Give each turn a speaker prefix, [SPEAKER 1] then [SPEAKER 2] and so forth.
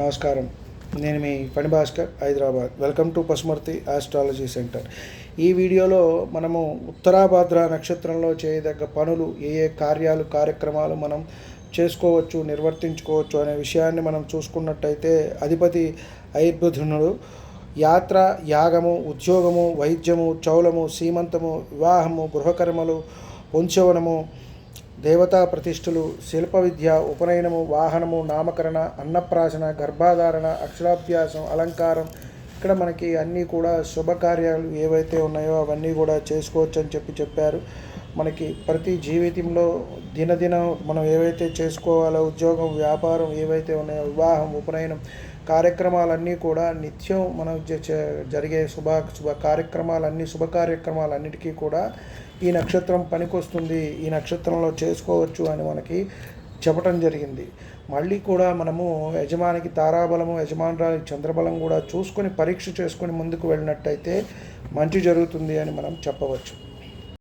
[SPEAKER 1] నమస్కారం. నేను మీ పని Bhaskar Hyderabad. Welcome to Pasumarthi astrology centre. ఈ వీడియోలో మనము ఉత్తరాభాద్ర నక్షత్రంలో చేయదగ్గ పనులు ఏ ఏ కార్యాలు కార్యక్రమాలు మనం చేసుకోవచ్చు నిర్వర్తించుకోవచ్చు అనే విషయాన్ని మనం చూసుకున్నట్టయితే అధిపతి ఐర్బుధునుడు యాత్ర యాగము ఉద్యోగము వైద్యము చౌలము సీమంతము వివాహము గృహకర్మలు వంశవనము దేవతా ప్రతిష్ఠలు శిల్ప విద్య ఉపనయనము వాహనము నామకరణ అన్నప్రాసన గర్భాధారణ అక్షరాభ్యాసం అలంకారం ఇక్కడ మనకి అన్నీ కూడా శుభకార్యాలు ఏవైతే ఉన్నాయో అవన్నీ కూడా చేసుకోవచ్చు అని చెప్పి చెప్పారు. మనకి ప్రతి జీవితంలో దినదినం మనం ఏవైతే చేసుకోవాలో ఉద్యోగం వ్యాపారం ఏవైతే ఉన్నాయో వివాహం ఉపనయనం కార్యక్రమాలన్నీ కూడా నిత్యం మనం జరిగే శుభ శుభ కార్యక్రమాలన్నీ శుభ కార్యక్రమాలన్నిటికీ కూడా ఈ నక్షత్రం పనికొస్తుంది. ఈ నక్షత్రంలో చేసుకోవచ్చు అని మనకి చెప్పటం జరిగింది. మళ్ళీ కూడా మనము యజమానికి తారాబలము యజమానురాలికి చంద్రబలం కూడా చూసుకొని పరీక్ష చేసుకొని ముందుకు వెళ్ళినట్టయితే మంచి జరుగుతుంది అని మనం చెప్పవచ్చు.